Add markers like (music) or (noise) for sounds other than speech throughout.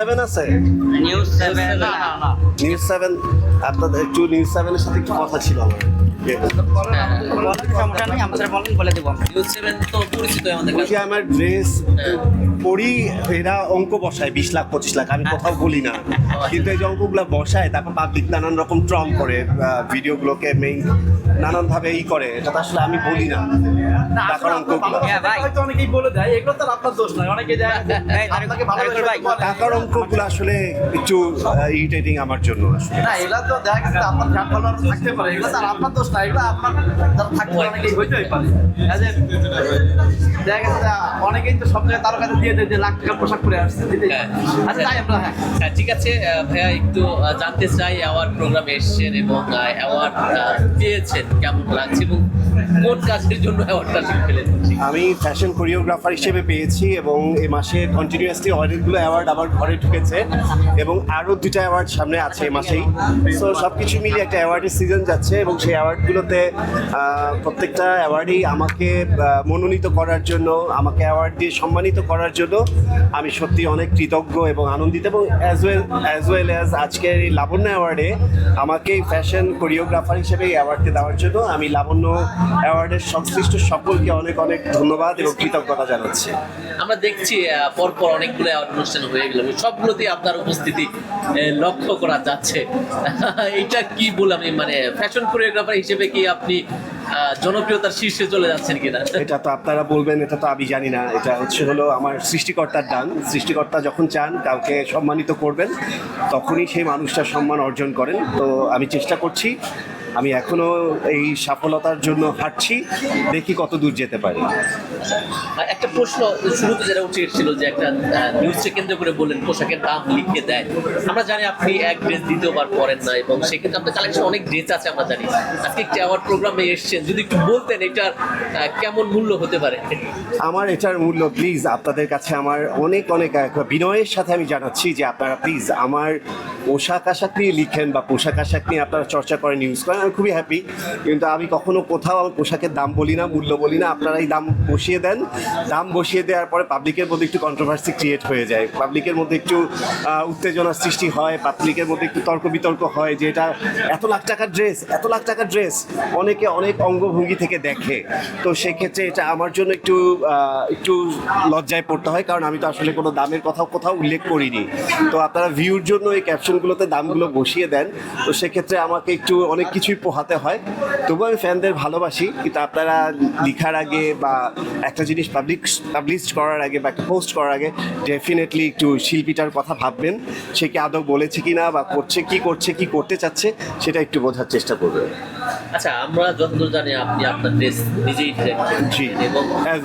Seven আছে? News seven না না নিউজ সেভেন আপনাদের একটু নিউজ সেভেনের সাথে একটু কথা ছিল আমার। সমস্যা নেই আমাদের বলেন বলে দেবো নিউজ সেভেন তো পরিচিত আমাদের আমার ড্রেস পড়ি এরা অঙ্ক বসায় বিশ লাখ পঁচিশ লাখ আমি কোথাও বলি না। কিন্তু এই যে অঙ্কগুলো বসায় তারপর পাবলিক নানান রকম ট্রল করে ভিডিওগুলোকে মেইন নানান ভাবে ই করে এটা তো আসলে আমি বলি না। টাকার অঙ্কগুলো। হ্যাঁ, হয়তো অনেকেই বলে দেয় এগুলো তো আপনার দোষ নয় অনেকে যায় এই, আপনাকে ভালো তারেকুল ভাই, টাকার অঙ্কগুলো আসলে একটু ইরিটেটিং আমার জন্য আসলে। না এগুলা তো দেখা আপনার থাকতে পারে এগুলো তো আপনার দোষ না এগুলো আপনার থাকতে অনেকেই হইতেই পারে। দেখা গেছে অনেকেই তো সব জায়গায় তার কাছে দিয়ে দেয় যে লাখ টাকার পোশাক পরে আসছে আচ্ছা তাই আমরা হ্যাঁ। হ্যাঁ, ঠিক আছে ভাইয়া একটু জানতে চাই অ্যাওয়ার্ড প্রোগ্রামে এসেছেন এবং অ্যাওয়ার্ড পেয়েছেন কেমন লাগছে এবং কোন কাজের জন্য অ্যাওয়ার্ডটা পেলেন? আমি ফ্যাশন কোরিওগ্রাফার হিসেবে পেয়েছি এবং এই মাসে কন্টিনিউয়াসলি অনেকগুলো অ্যাওয়ার্ড আমার ঘরে ঢুকেছে এবং আরও দুটা অ্যাওয়ার্ড সামনে আছে এই মাসেই। সো সব কিছু মিলিয়ে একটা অ্যাওয়ার্ডের সিজন যাচ্ছে এবং সেই অ্যাওয়ার্ডগুলোতে প্রত্যেকটা অ্যাওয়ার্ডই আমাকে মনোনীত করার জন্য আমাকে অ্যাওয়ার্ড দিয়ে সম্মানিত করার জন্য আমি সত্যি অনেক কৃতজ্ঞ এবং আনন্দিত এবং as well as well as আজকের এই লাবণ্য অ্যাওয়ার্ডে আমাকে ফ্যাশন কোরিওগ্রাফার হিসেবে এই অ্যাওয়ার্ডটি দেওয়ার জন্য আমি লাবণ্য অ্যাওয়ার্ডের সংশ্লিষ্ট সকলকে অনেক অনেক ধন্যবাদ এবং কৃতজ্ঞতা জানাচ্ছি। আমরা দেখছি পরপর অনেকগুলো অনুষ্ঠান হয়ে গেল এবং সবগুলোতেই আপনার উপস্থিতি লক্ষ্য করা যাচ্ছে। (laughs) এটা কি বললাম মানে ফ্যাশন কোরিওগ্রাফার হিসেবে কি আপনি জনপ্রিয়তার শীর্ষে চলে যাচ্ছেন কিনা? এটা তো আপনারা বলবেন, এটা তো আমি জানি না। এটা হচ্ছে হলো আমার সৃষ্টিকর্তার ডান সৃষ্টিকর্তা যখন চান, কাউকে সম্মানিত করবেন, তখনই সেই মানুষটার সম্মান অর্জন করেন। তো আমি চেষ্টা করছি আমি এখনও এই সফলতার জন্য হাঁটছি দেখি কত দূর যেতে পারি। আর একটা প্রশ্ন শুরুতে যেটা উঠে এসেছিল যে একটা নিউজকে কেন্দ্র করে বললেন পোশাকের দাম লিখে দেয়। আমরা জানি আপনি এক ড্রেস দ্বিতীয়বার পরেন না এবং সেক্ষেত্রে আপনার কালেকশন অনেক ড্রেস আছে আমরা জানি। আজকে একটি অ্যাওয়ার্ড প্রোগ্রামে এসেছেন যদি একটু বলতেন এটার কেমন মূল্য হতে পারে? আমার এটার মূল্য প্লিজ আপনাদের কাছে আমার অনেক অনেক বিনয়ের সাথে আমি জানাচ্ছি যে আপনারা প্লিজ আমার পোশাক আশাক নিয়ে লিখেন বা পোশাক আশাক নিয়ে আপনারা চর্চা করেন ইউজ করেন। আমি খুবই হ্যাপি কিন্তু আমি কখনো কোথাও আমার পোশাকের দাম বলি না, মূল্য বলি না। আপনারা এই দাম বসিয়ে দেন। দাম বসিয়ে দেওয়ার পরে পাবলিকের মধ্যে একটু কন্ট্রোভার্সি ক্রিয়েট হয়ে যায়। পাবলিকের মধ্যে একটু উত্তেজনার সৃষ্টি হয়। পাবলিকের মধ্যে একটু তর্ক বিতর্ক হয় যে এটা এত লাখ টাকার ড্রেস এত লাখ টাকার ড্রেস অনেকে অনেক অঙ্গভঙ্গি থেকে দেখে। তো সেক্ষেত্রে এটা আমার জন্য একটু একটু লজ্জায় পড়তে হয়। কারণ আমি তো আসলে কোনো দামের কথাও কোথাও উল্লেখ করিনি। তো আপনারা ভিউর জন্য এই ক্যাপশনগুলোতে দামগুলো বসিয়ে দেন। তো সেক্ষেত্রে আমাকে একটু অনেক কিছুই পোহাতে হয়। তবু আমি ফ্যানদের ভালোবাসি, কিন্তু আপনারা লিখার আগে বা একটা জিনিস পাবলিক পাবলিশ করার আগে বা একটা পোস্ট করার আগে ডেফিনেটলি একটু শিল্পীটার কথা ভাববেন, সে কি আদৌ বলেছে কি না বা করছে, কি করছে, কি করতে চাচ্ছে, সেটা একটু বোঝার চেষ্টা করবেন। আচ্ছা আমরা যতদূর জানি আপনি আপনার ড্রেস নিজেই ডিজাইন জি এবং অ্যাজ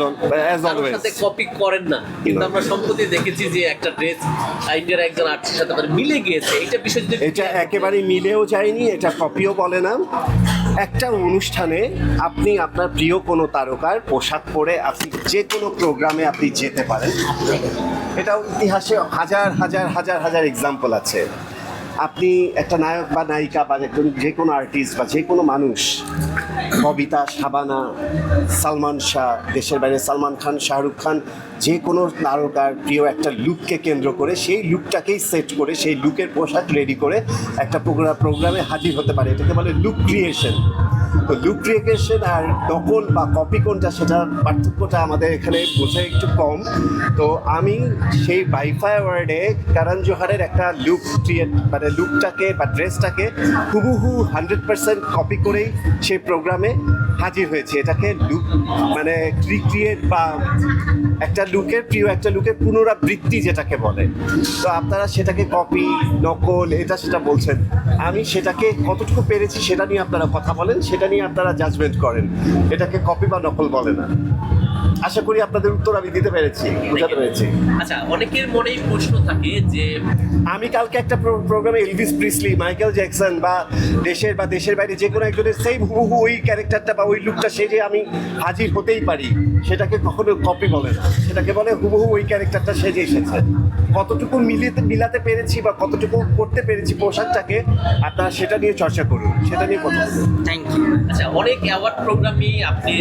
অ্যাজ অলওয়েজ সাথে কপি করেন না। কিন্তু আমরা সম্প্রতি দেখেছি যে একটা ড্রেস ইন্ডিয়ার একজন আর্টিস্টের সাথে মানে মিলে গিয়েছে। এটা বিষয় যদি এটা একেবারে মিলেও যায়নি এটা কপিও বলে না। একটা অনুষ্ঠানে আপনি আপনার প্রিয় কোনো তারকার পোশাক পরে আপনি যে কোনো প্রোগ্রামে আপনি যেতে পারেন। এটা ইতিহাসে হাজার হাজার হাজার হাজার এক্সাম্পল আছে। আপনি একটা নায়ক বা নায়িকা বা একজন যে কোনো আর্টিস্ট বা যে কোনো মানুষ, কবিতা সাবানা সালমান শাহ, দেশের বাইরে সালমান খান, শাহরুখ খান, যে কোনো তারকার প্রিয় একটা লুককে কেন্দ্র করে সেই লুকটাকেই সেট করে সেই লুকের পোশাক রেডি করে একটা প্রোগ্রাম প্রোগ্রামে হাজির হতে পারে। এটাকে বলে লুক ক্রিয়েশন তো লুক ক্রিয়েশন আর নকল বা কপি কোনটা সেটার পার্থক্যটা আমাদের এখানে বোঝা একটু কম। তো আমি সেই বাইফাই ওয়ার্ডে কারণ জোহারের একটা লুক ক্রিয়েট মানে লুকটাকে বা ড্রেসটাকে হুবহু হান্ড্রেড পার্সেন্ট কপি করেই সেই প্রোগ্রামে হাজির হয়েছে। এটাকে লুক মানে রিক্রিয়েট বা একটা লুকের প্রিয়, একটা লুকের পুনরাবৃত্তি যেটাকে বলে। তো আপনারা সেটাকে কপি নকল, এটা সেটা বলছেন। আমি সেটাকে কতটুকু পেরেছি সেটা নিয়ে আপনারা কথা বলেন, সেটা নিয়ে আপনারা জাজমেন্ট করেন। এটাকে কপি বা নকল বলে না। আশা করি আপনাদের উত্তর আমি দিতে পেরেছি বোঝাতে পেরেছি। আচ্ছা অনেকের মনেই প্রশ্ন থাকে যে আমি কালকে একটা প্রোগ্রামে এলভিস প্রিসলি মাইকেল জ্যাকসন বা দেশের বা দেশের বাইরে যে কোনো একজনের সেম হুবহু ওই ক্যারেক্টারটা বা ওই লুকটা সেজে আমি হাজির হতেই পারি সেটাকে কখনো কপি বলে না। সেটাকে বলে হুবহু ওই ক্যারেক্টারটা সেজে এসেছে। কতটুকু মিলিয়ে মিলাতে পেরেছি বা কতটুকু করতে পেরেছি পোশাকটাকে আপনারা সেটা নিয়ে চর্চা করুন সেটা নিয়ে কথা থ্যাংক ইউ আচ্ছা অনেক অ্যাওয়ার্ড প্রোগ্রামই আপনি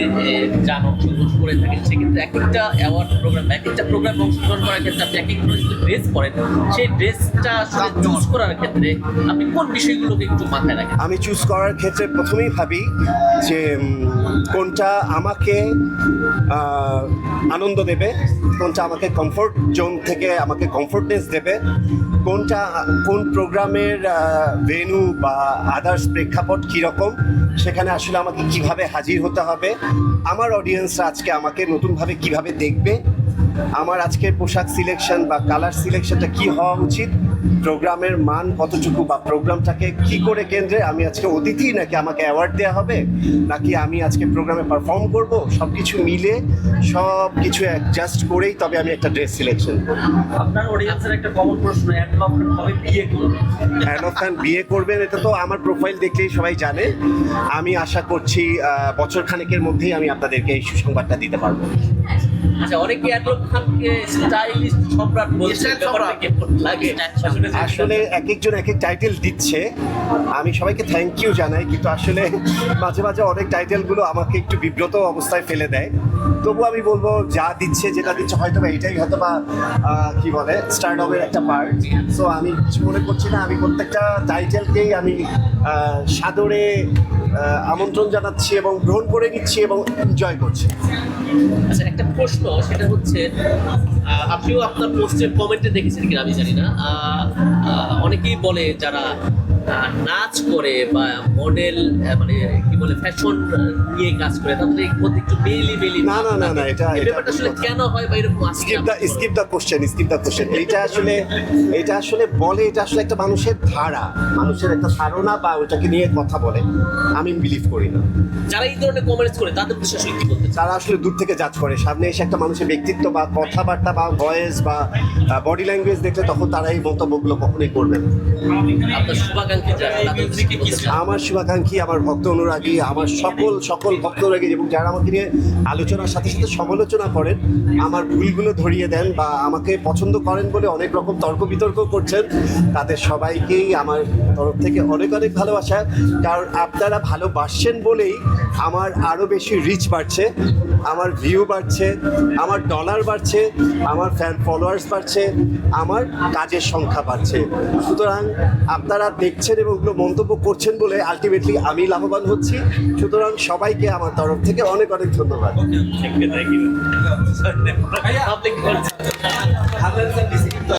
যান অংশগ্রহণ করে থাকেন। সেক্ষেত্রে এক একটা অ্যাওয়ার্ড প্রোগ্রাম এক একটা প্রোগ্রাম অংশগ্রহণ করার ক্ষেত্রে আপনি এক এক ড্রেস পরেন সেই ড্রেসটা চুজ করার ক্ষেত্রে আপনি কোন বিষয়গুলোকে একটু মাথায় রাখেন? আমি চুজ করার ক্ষেত্রে প্রথমেই ভাবি যে কোনটা আমাকে আনন্দ দেবে কোনটা আমাকে কমফোর্ট জোন থেকে আমাকে কমফোর্টনেস দেবে কোনটা কোন প্রোগ্রামের ভেনু বা আদার্স প্রেক্ষাপট কীরকম সেখানে আসলে আমাকে কীভাবে হাজির হতে হবে আমার অডিয়েন্সরা আজকে আমাকে নতুনভাবে কীভাবে দেখবে আমার আজকের পোশাক সিলেকশন বা কালার সিলেকশনটা কি হওয়া উচিত? প্রোগ্রামের মান কতটুকু বা প্রোগ্রামটাকে কি করে কেন্দ্রে আমি আজকে অতিথি নাকি আমাকে অ্যাওয়ার্ড দেওয়া হবে? নাকি আমি আজকে প্রোগ্রামে পারফর্ম করব? সব কিছু মিলে সব কিছু অ্যাডজাস্ট করেই তবে আমি একটা ড্রেস সিলেকশন আপনার অডিয়েন্সের একটা কমন প্রশ্ন বিয়ে করবে খান বিয়ে করবেন এটা তো আমার প্রোফাইল দেখলেই সবাই জানে। আমি আশা করছি বছর খানেকের মধ্যেই আমি আপনাদেরকে এই সুসংবাদটা দিতে পারব। আচ্ছা অনেকে অ্যাডলব খানকে স্টাইলিশ সম্রাট বলছে ব্যাপারটা লাগে? আসলে এক একজন এক এক টাইটেল দিচ্ছে। আমি সবাইকে থ্যাংক ইউ জানাই কিন্তু আসলে মাঝে মাঝে অনেক টাইটেলগুলো আমাকে একটু বিব্রত অবস্থায় ফেলে দেয়। তবু আমি বলব যা দিচ্ছে যেটা দিচ্ছে হয়তো বা এটাই হয়তো বা কি বলে স্টার্ট স্টার্টঅপের একটা পার্ট সো আমি কিছু মনে করছি না আমি প্রত্যেকটা টাইটেলকেই আমি সাদরে আমন্ত্রণ জানাচ্ছি এবং গ্রহণ করে নিচ্ছি এবং এনজয় করছি। আচ্ছা একটা প্রশ্ন, সেটা হচ্ছে আপনিও আপনার পোস্টের কমেন্টে দেখেছেন কিনা আমি জানি না। অনেকেই বলে যারা নাচ করে বা মডেল মানে কি বলে ফ্যাশন নিয়ে কাজ করে তাদের মধ্যে একটু মেলি মেলি না, না, না, না, এটা- ব্যাপারটা আসলে কেন হয় বা এরকম skip the skip the question skip the question এটা আসলে এটা আসলে বলে এটা আসলে একটা মানুষের ধারা। মানুষের একটা ধারণা বা ওটাকে নিয়ে কথা বলে। আমি বিলিভ করি না। যারা এই ধরনের কমেন্টস করে তাদের উদ্দেশ্যে আসলে কি বলতে? তারা আসলে দূর থেকে জাজ করে। সামনে এসে একটা মানুষের ব্যক্তিত্ব বা কথাবার্তা বা ভয়েস বা বডি ল্যাঙ্গুয়েজ দেখলে তখন তারা এই মন্তব্যগুলো কখনোই করবে না। আপনার শুভাকাঙ্ক্ষী আমার শুভাকাঙ্ক্ষী আমার ভক্ত অনুরাগী আমার সকল সকল ভক্ত অনুরাগী এবং যারা আমাকে নিয়ে আলোচনার সাথে সাথে সমালোচনা করেন আমার ভুলগুলো ধরিয়ে দেন বা আমাকে পছন্দ করেন বলে অনেক রকম তর্ক বিতর্ক করছেন তাদের সবাইকেই আমার তরফ থেকে অনেক অনেক ভালোবাসা। কারণ আপনারা ভালোবাসছেন বলেই আমার আরও বেশি রিচ বাড়ছে আমার ভিউ বাড়ছে আমার ডলার বাড়ছে আমার ফ্যান ফলোয়ার্স বাড়ছে আমার কাজের সংখ্যা বাড়ছে। সুতরাং আপনারা দেখছেন এবং ওগুলো মন্তব্য করছেন বলে আলটিমেটলি আমি লাভবান হচ্ছি। সুতরাং সবাইকে আমার তরফ থেকে অনেক অনেক ধন্যবাদ।